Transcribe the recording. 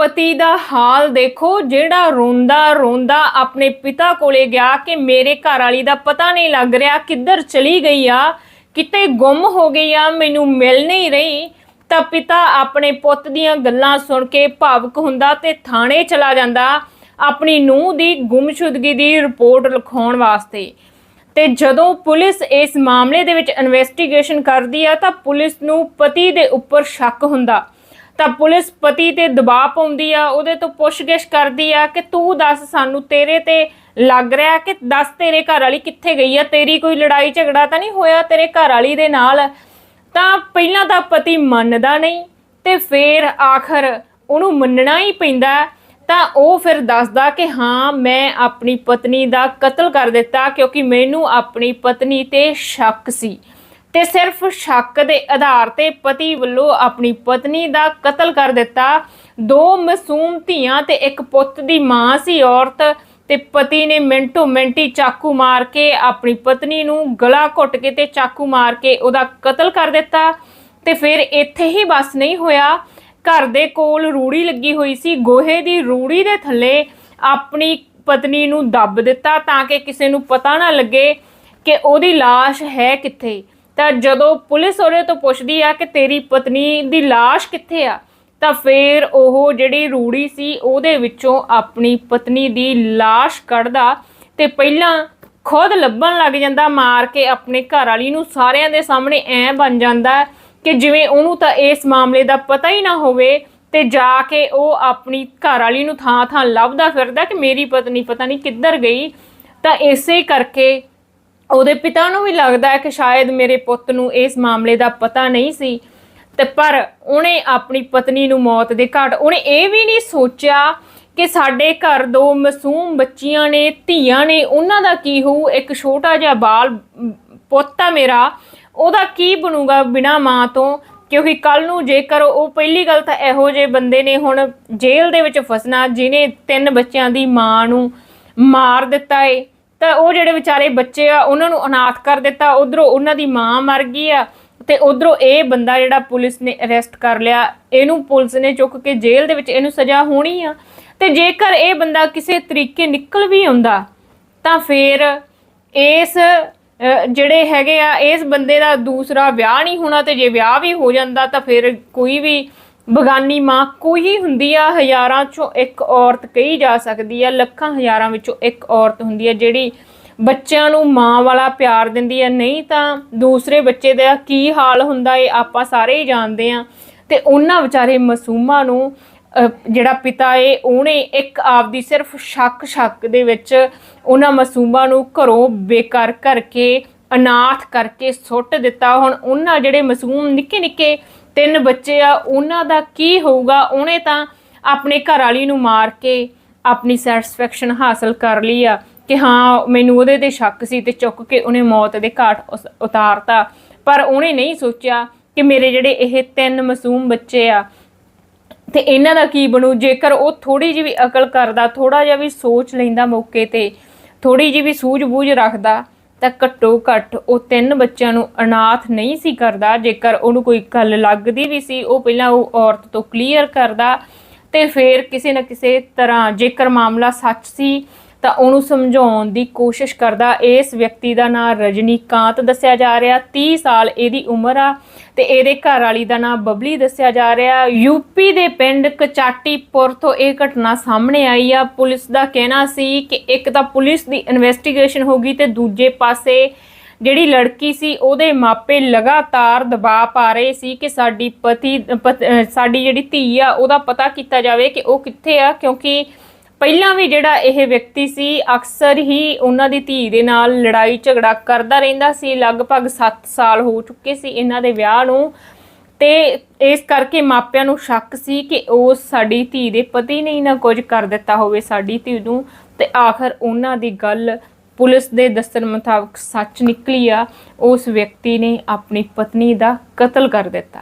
ਪਤੀ ਦਾ ਹਾਲ ਦੇਖੋ, ਜਿਹੜਾ ਰੋਂਦਾ ਰੋਂਦਾ ਆਪਣੇ ਪਿਤਾ ਕੋਲੇ ਗਿਆ ਕਿ ਮੇਰੇ ਘਰ ਵਾਲੀ ਦਾ ਪਤਾ ਨਹੀਂ ਲੱਗ ਰਿਹਾ ਕਿੱਧਰ ਚਲੀ ਗਈ ਆ, ਕਿਤੇ ਗੁੰਮ ਹੋ ਗਈ ਆ, ਮੈਨੂੰ ਮਿਲ ਨਹੀਂ ਰਹੀ। ਤਾਂ ਪਿਤਾ ਆਪਣੇ ਪੁੱਤ ਦੀਆਂ ਗੱਲਾਂ ਸੁਣ ਕੇ ਭਾਵੁਕ ਹੁੰਦਾ ਤੇ ਥਾਣੇ ਚਲਾ ਜਾਂਦਾ ਆਪਣੀ ਨੂੰਹ ਦੀ ਗੁੰਮਸ਼ੁਦਗੀ ਦੀ ਰਿਪੋਰਟ ਲਿਖਾਉਣ ਵਾਸਤੇ। ਤੇ ਜਦੋਂ ਪੁਲਿਸ ਇਸ ਮਾਮਲੇ ਦੇ ਵਿੱਚ ਇਨਵੈਸਟੀਗੇਸ਼ਨ ਕਰਦੀ ਆ ਤਾਂ ਪੁਲਿਸ ਨੂੰ ਪਤੀ ਦੇ ਉੱਪਰ ਸ਼ੱਕ ਹੁੰਦਾ। ਤਾਂ ਪੁਲਿਸ ਪਤੀ ਤੇ ਦਬਾਅ ਪਾਉਂਦੀ ਆ, ਉਹਦੇ ਤੋਂ ਪੁੱਛਗਿੱਛ ਕਰਦੀ ਆ ਕਿ ਤੂੰ ਦੱਸ ਸਾਨੂੰ ਤੇਰੇ ਤੇ ਲੱਗ ਰਿਹਾ ਕਿ ਦੱਸ ਤੇਰੇ ਘਰ ਵਾਲੀ ਕਿੱਥੇ ਗਈ ਆ? ਤੇਰੀ ਕੋਈ ਲੜਾਈ ਝਗੜਾ ਤਾਂ ਨਹੀਂ ਹੋਇਆ ਤੇਰੇ ਘਰ ਵਾਲੀ ਦੇ ਨਾਲ? ਤਾਂ ਪਹਿਲਾਂ ਤਾਂ ਪਤੀ ਮੰਨਦਾ ਨਹੀਂ ਤੇ ਫੇਰ ਆਖਰ ਉਹਨੂੰ ਮੰਨਣਾ ਹੀ ਪੈਂਦਾ। ਤਾਂ ਉਹ ਫਿਰ ਦੱਸਦਾ ਕਿ ਹਾਂ, ਮੈਂ ਆਪਣੀ ਪਤਨੀ ਦਾ ਕਤਲ ਕਰ ਦਿੱਤਾ ਕਿਉਂਕਿ ਮੈਨੂੰ ਆਪਣੀ ਪਤਨੀ ਤੇ ਸ਼ੱਕ ਸੀ। ਤੇ ਸਿਰਫ ਸ਼ੱਕ ਦੇ ਆਧਾਰ ਤੇ ਪਤੀ ਵੱਲੋਂ ਆਪਣੀ ਪਤਨੀ ਦਾ ਕਤਲ ਕਰ ਦਿੱਤਾ। ਦੋ ਮਾਸੂਮ ਧੀਆਂ ਤੇ ਇੱਕ ਪੁੱਤ ਦੀ ਮਾਂ ਸੀ ਔਰਤ ਤੇ ਪਤੀ ਨੇ ਮਿੰਟੋ ਮਿੰਟੀ ਚਾਕੂ ਮਾਰ ਕੇ ਆਪਣੀ ਪਤਨੀ ਨੂੰ ਗਲਾ ਘੁੱਟ ਕੇ ਤੇ ਚਾਕੂ ਮਾਰ ਕੇ ਉਹਦਾ ਕਤਲ ਕਰ ਦਿੱਤਾ ਤੇ ਫਿਰ ਇੱਥੇ ਹੀ ਬਸ ਨਹੀਂ ਹੋਇਆ। ਘਰ ਦੇ ਕੋਲ ਰੂੜੀ ਲੱਗੀ ਹੋਈ ਸੀ। ਗੋਹੇ ਦੀ ਰੂੜੀ ਦੇ ਥੱਲੇ ਆਪਣੀ ਪਤਨੀ ਨੂੰ ਦੱਬ ਦਿੱਤਾ ਤਾਂ ਕਿ ਕਿਸੇ ਨੂੰ ਪਤਾ ਨਾ ਲੱਗੇ ਕਿ ਉਹਦੀ লাশ ਹੈ ਕਿੱਥੇ। ਤਾਂ ਜਦੋਂ ਪੁਲਿਸ ਉਹਦੇ ਤੋਂ ਪੁੱਛਦੀ ਆ ਕਿ ਤੇਰੀ ਪਤਨੀ ਦੀ লাশ ਕਿੱਥੇ ਆ ਤਾਂ ਫਿਰ ਉਹ ਜਿਹੜੀ ਰੂੜੀ ਸੀ ਉਹਦੇ ਵਿੱਚੋਂ ਆਪਣੀ ਪਤਨੀ ਦੀ লাশ ਕੱਢਦਾ ਤੇ ਪਹਿਲਾਂ ਖੁਦ ਲੱਭਣ ਲੱਗ ਜਾਂਦਾ ਮਾਰ ਕੇ ਆਪਣੇ ਘਰ ਵਾਲੀ ਨੂੰ ਸਾਰਿਆਂ ਦੇ ਸਾਹਮਣੇ ਐ ਬਣ ਜਾਂਦਾ ਕਿ ਜਿਵੇਂ ਉਹਨੂੰ ਤਾਂ ਇਸ ਮਾਮਲੇ ਦਾ ਪਤਾ ਹੀ ਨਾ ਹੋਵੇ ਤੇ ਜਾ ਕੇ ਉਹ ਆਪਣੀ ਘਰ ਵਾਲੀ ਨੂੰ ਥਾਂ ਥਾਂ ਲੱਭਦਾ ਫਿਰਦਾ ਕਿ ਮੇਰੀ ਪਤਨੀ ਪਤਾ ਨਹੀਂ ਕਿੱਧਰ ਗਈ ਤਾਂ ਇਸੇ ਕਰਕੇ ਉਹਦੇ ਪਿਤਾ ਨੂੰ ਵੀ ਲੱਗਦਾ ਹੈ ਕਿ ਸ਼ਾਇਦ ਮੇਰੇ ਪੁੱਤ ਨੂੰ ਇਸ ਮਾਮਲੇ ਦਾ ਪਤਾ ਨਹੀਂ ਸੀ। ਤੇ ਪਰ ਉਹਨੇ ਆਪਣੀ ਪਤਨੀ ਨੂੰ ਮੌਤ ਦੇ ਘਾਟ, ਉਹਨੇ ਇਹ ਵੀ ਨਹੀਂ ਸੋਚਿਆ ਕਿ ਸਾਡੇ ਘਰ ਦੋ ਮਾਸੂਮ ਬੱਚੀਆਂ ਨੇ, ਧੀਆਂ ਨੇ, ਉਹਨਾਂ ਦਾ ਕੀ ਹੋਊ? ਇੱਕ ਛੋਟਾ ਜਿਹਾ ਬਾਲ ਪੁੱਤ ਆ ਮੇਰਾ, ਉਹਦਾ ਕੀ ਬਣੂਗਾ ਬਿਨਾ ਮਾਂ ਤੋਂ? ਕਿਉਂਕਿ ਕੱਲ ਨੂੰ ਜੇਕਰ ਉਹ ਪਹਿਲੀ ਗੱਲ ਤਾਂ ਇਹੋ ਜਿਹੇ ਬੰਦੇ ਨੇ ਹੁਣ ਜੇਲ੍ਹ ਦੇ ਵਿੱਚ ਫਸਣਾ, ਜਿਨੇ ਤਿੰਨ ਬੱਚਿਆਂ ਦੀ ਮਾਂ ਨੂੰ ਮਾਰ ਦਿੱਤਾ ਏ। ਤਾਂ ਉਹ ਜਿਹੜੇ ਵਿਚਾਰੇ ਬੱਚੇ ਆ, ਉਹਨਾਂ ਨੂੰ ਅਨਾਥ ਕਰ ਦਿੱਤਾ, ਉਧਰੋਂ ਉਹਨਾਂ ਦੀ ਮਾਂ ਮਰ ਗਈ ਆ, ਤੇ ਉਧਰੋਂ ਇਹ ਬੰਦਾ ਜਿਹੜਾ ਪੁਲਿਸ ਨੇ ਅਰੈਸਟ ਕਰ ਲਿਆ, ਇਹਨੂੰ ਪੁਲਿਸ ਨੇ ਚੁੱਕ ਕੇ ਜੇਲ੍ਹ ਦੇ ਵਿੱਚ ਇਹਨੂੰ ਸਜ਼ਾ ਹੋਣੀ ਆ। ਤੇ ਜੇਕਰ ਇਹ ਬੰਦਾ ਕਿਸੇ ਤਰੀਕੇ ਨਿਕਲ ਵੀ ਆਉਂਦਾ, ਤਾਂ ਫਿਰ ਇਸ ਜਿਹੜੇ ਹੈਗੇ ਆ, ਇਸ ਬੰਦੇ ਦਾ ਦੂਸਰਾ ਵਿਆਹ ਨਹੀਂ ਹੋਣਾ, ਤੇ ਜੇ ਵਿਆਹ ਵੀ ਹੋ ਜਾਂਦਾ, ਤਾਂ ਫਿਰ ਕੋਈ ਵੀ ਬਗਾਨੀ ਮਾਂ ਕੋਈ ਹੁੰਦੀ ਆ, ਹਜ਼ਾਰਾਂ ਚੋਂ ਇੱਕ ਔਰਤ ਕਹੀ ਜਾ ਸਕਦੀ ਆ, ਲੱਖਾਂ ਹਜ਼ਾਰਾਂ ਵਿੱਚੋਂ ਇੱਕ ਔਰਤ ਹੁੰਦੀ ਆ, ਜਿਹੜੀ ਬੱਚਿਆਂ ਨੂੰ ਮਾਂ ਵਾਲਾ ਪਿਆਰ ਦਿੰਦੀ ਆ। ਨਹੀਂ ਤਾਂ ਦੂਸਰੇ ਬੱਚੇ ਦਾ ਕੀ ਹਾਲ ਹੁੰਦਾ ਏ, ਆਪਾਂ ਸਾਰੇ ਹੀ ਜਾਣਦੇ ਆ। ਤੇ ਉਹਨਾਂ ਵਿਚਾਰੇ ਮਾਸੂਮਾਂ ਨੂੰ ਜਿਹੜਾ ਪਿਤਾ ਏ, ਉਹਨੇ ਇੱਕ ਆਪਦੀ ਸਿਰਫ ਸ਼ੱਕ ਸ਼ੱਕ ਦੇ ਵਿੱਚ ਉਹਨਾਂ ਮਾਸੂਮਾਂ ਨੂੰ ਘਰੋਂ ਬੇਕਾਰ ਕਰਕੇ, ਅਨਾਥ ਕਰਕੇ ਸੁੱਟ ਦਿੱਤਾ। ਹੁਣ ਉਹਨਾਂ ਜਿਹੜੇ ਮਾਸੂਮ ਨਿੱਕੇ ਨਿੱਕੇ ਤਿੰਨ ਬੱਚੇ ਆ, ਉਹਨਾਂ ਦਾ ਕੀ ਹੋਊਗਾ? ਉਹਨੇ ਤਾਂ ਆਪਣੇ ਘਰ ਵਾਲੀ ਨੂੰ ਮਾਰ ਕੇ ਆਪਣੀ ਸੈਟੀਸਫੈਕਸ਼ਨ ਹਾਸਲ ਕਰ ਲਈ ਆ ਕਿ ਹਾਂ, ਮੈਨੂੰ ਉਹਦੇ ਤੇ ਸ਼ੱਕ ਸੀ ਤੇ ਚੁੱਕ ਕੇ ਉਹਨੇ ਮੌਤ ਦੇ ਘਾਟ ਉਸ- ਉਤਾਰਤਾ। ਪਰ ਉਹਨੇ ਨਹੀਂ ਸੋਚਿਆ ਕਿ ਮੇਰੇ ਜਿਹੜੇ ਇਹ ਤਿੰਨ ਮਾਸੂਮ ਬੱਚੇ ਆ, ਤੇ ਇਹਨਾਂ ਦਾ ਕੀ ਬਣੂ? ਜੇਕਰ ਉਹ ਥੋੜੀ ਜਿਹੀ ਵੀ ਅਕਲ ਕਰਦਾ ਥੋੜਾ ਜਿਹਾ ਵੀ ਸੋਚ ਲੈਂਦਾ ਮੌਕੇ ਤੇ ਥੋੜੀ ਜਿਹੀ ਵੀ ਸੂਝ-ਬੂਝ ਰੱਖਦਾ ਤਾਂ ਘੱਟੋ ਘੱਟ ਉਹ ਤਿੰਨ ਬੱਚਿਆਂ ਨੂੰ ਅਨਾਥ ਨਹੀਂ ਸੀ ਕਰਦਾ। ਜੇਕਰ ਉਹਨੂੰ ਕੋਈ ਗੱਲ ਲੱਗਦੀ ਵੀ ਸੀ, ਉਹ ਪਹਿਲਾਂ ਉਹ ਔਰਤ ਤੋਂ ਕਲੀਅਰ ਕਰਦਾ ਤੇ ਫਿਰ ਕਿਸੇ ਨਾ ਕਿਸੇ ਤਰ੍ਹਾਂ ਜੇਕਰ ਮਾਮਲਾ ਸੱਚ ਸੀ ਤਾਂ ਉਹਨੂੰ ਸਮਝਾਉਣ ਦੀ ਕੋਸ਼ਿਸ਼ ਕਰਦਾ। ਇਸ ਵਿਅਕਤੀ ਦਾ ਨਾਮ ਰਜਨੀਕਾਂਤ ਦੱਸਿਆ ਜਾ ਰਿਹਾ। 30 ਸਾਲ ਇਹਦੀ ਉਮਰ ਆ ਤੇ ਇਹਦੇ ਘਰ ਵਾਲੀ ਦਾ ਨਾਮ ਬਬਲੀ ਦੱਸਿਆ ਜਾ ਰਿਹਾ। ਯੂਪੀ ਦੇ ਪਿੰਡ ਕਚਾਟੀਪੁਰ ਤੋਂ ਇਹ ਘਟਨਾ ਸਾਹਮਣੇ ਆਈ ਆ। ਪੁਲਿਸ ਦਾ ਕਹਿਣਾ ਸੀ ਕਿ ਇੱਕ ਤਾਂ ਪੁਲਿਸ ਦੀ ਇਨਵੈਸਟੀਗੇਸ਼ਨ ਹੋਗੀ ਤੇ ਦੂਜੇ ਪਾਸੇ ਜਿਹੜੀ ਲੜਕੀ ਸੀ, ਉਹਦੇ ਮਾਪੇ ਲਗਾਤਾਰ ਦਬਾਅ ਪਾ ਰਹੇ ਸੀ ਕਿ ਸਾਡੀ ਪਤੀ, ਪਤ- ਸਾਡੀ ਜਿਹੜੀ ਧੀ ਆ, ਉਹਦਾ ਪਤਾ ਕੀਤਾ ਜਾਵੇ ਕਿ ਉਹ ਕਿੱਥੇ ਆ, ਕਿਉਂਕਿ ਪਹਿਲਾਂ ਵੀ ਜਿਹੜਾ ਇਹ ਵਿਅਕਤੀ ਸੀ, ਅਕਸਰ ਹੀ ਉਹਨਾਂ ਦੀ ਧੀ ਦੇ ਨਾਲ ਲੜਾਈ ਝਗੜਾ ਕਰਦਾ ਰਹਿੰਦਾ ਸੀ, ਲਗਭਗ 7 ਸਾਲ ਹੋ ਚੁੱਕੇ ਸੀ ਇਹਨਾਂ ਦੇ ਵਿਆਹ ਨੂੰ। ਤੇ ਇਸ ਕਰਕੇ ਮਾਪਿਆਂ ਨੂੰ ਸ਼ੱਕ ਸੀ ਕਿ ਉਹ ਸਾਡੀ ਧੀ ਦੇ ਪਤੀ ਨੇ ਹੀ ਨਾ ਕੁਝ ਕਰ ਦਿੱਤਾ ਹੋਵੇ ਸਾਡੀ ਧੀ ਨੂੰ। ਤੇ ਆਖਰ ਉਹਨਾਂ ਦੀ ਗੱਲ ਪੁਲਿਸ ਦੇ ਦੱਸਣ ਮੁਤਾਬਕ ਸੱਚ ਨਿਕਲੀ ਆ। ਉਸ ਵਿਅਕਤੀ ਨੇ ਆਪਣੀ ਪਤਨੀ ਦਾ ਕਤਲ ਕਰ ਦਿੱਤਾ।